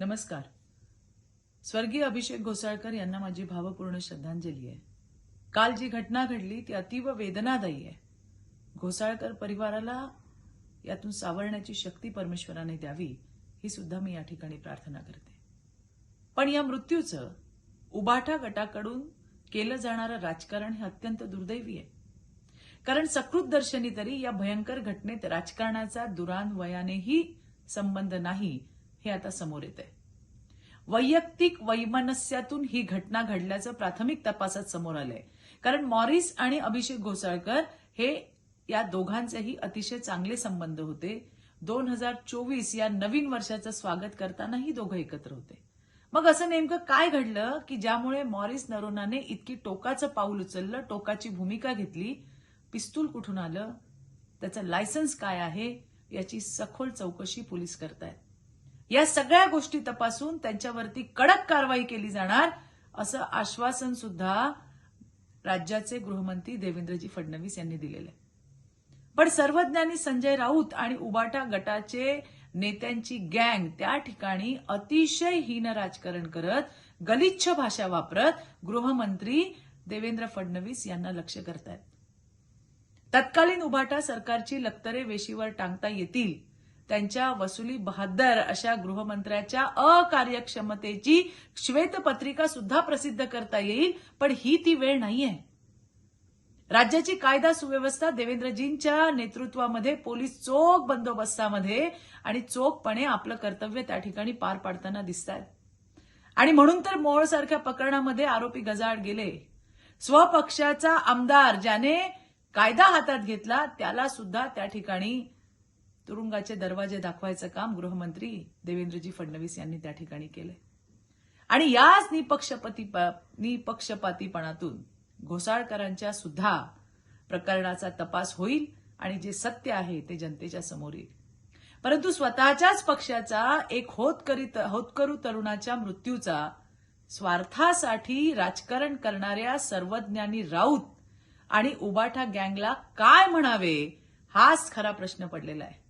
नमस्कार. स्वर्गीय अभिषेक घोसाळकर यांना माझी भावपूर्ण श्रद्धांजली आहे. काल जी घटना घडली ती अतीव वेदनादायी आहे. घोसाळकर परिवाराला यातून सावरण्याची शक्ती परमेश्वराने द्यावी ही सुद्धा मी या ठिकाणी प्रार्थना करते. पण या मृत्यूचं उबाठा गटाकडून केलं जाणारं राजकारण हे अत्यंत दुर्दैवी आहे. कारण सकृत दर्शनी तरी या भयंकर घटनेत राजकारणाचा दुरान्वयानेही संबंध नाही हे आता समोर येत आहे वैयक्तिक वैमनस्यातून ही घटना घडल्याचं प्राथमिक तपासात समोर आलंय. कारण मॉरिस आणि अभिषेक घोसाळकर हे या दोघांचेही अतिशय चांगले संबंध होते. दोन हजार चोवीस या नवीन वर्षाचं स्वागत करतानाही दोघं एकत्र होते. मग असं नेमकं काय घडलं की ज्यामुळे मॉरिस नरोनाने इतकी टोकाचं पाऊल उचललं टोकाची भूमिका घेतली? पिस्तूल कुठून आलं? त्याचं लायसन्स काय आहे? याची सखोल चौकशी पोलीस करतायत. या सगळ्या गोष्टी तपासून त्यांच्यावरती कडक कारवाई केली जाणार असं आश्वासन सुद्धा राज्याचे गृहमंत्री देवेंद्रजी फडणवीस यांनी दिलेलं आहे. पण सर्वज्ञानी संजय राऊत आणि उबाटा गटाचे नेत्यांची गँग त्या ठिकाणी अतिशय हीन राजकारण करत गलिच्छ भाषा वापरत गृहमंत्री देवेंद्र फडणवीस यांना लक्ष करतायत. तत्कालीन उभाटा सरकारची लक्तरे वेशीवर टांगता येतील त्यांच्या वसुली बहादर अशा गृहमंत्र्याच्या अकार्यक्षमतेची श्वेतपत्रिका सुद्धा प्रसिद्ध करता येईल पण ही ती वेळ नाहीये. राज्याची कायदा सुव्यवस्था देवेंद्रजींच्या नेतृत्वामध्ये पोलीस चोख बंदोबस्तामध्ये आणि चोखपणे आपलं कर्तव्य त्या ठिकाणी पार पाडताना दिसत आहेत आणि म्हणून तर मोळसारख्या प्रकरणामध्ये आरोपी गजाड गेले. स्वपक्षाचा आमदार ज्याने कायदा हातात घेतला त्याला सुद्धा त्या ठिकाणी तुरुंगाचे दरवाजे दाखवायचं काम गृहमंत्री देवेंद्रजी फडणवीस यांनी त्या ठिकाणी केलंय. आणि याच निपक्षपती निपक्षपातीपणातून घोसाळकरांच्या सुद्धा प्रकरणाचा तपास होईल आणि जे सत्य आहे ते जनतेच्या समोर येईल. परंतु स्वतःच्याच पक्षाचा एक होतकरी होतकरू तरुणाच्या मृत्यूचा स्वार्थासाठी राजकारण करणाऱ्या सर्वज्ञानी राऊत आणि उबाठा गँगला काय म्हणावे हाच खरा प्रश्न पडलेला आहे.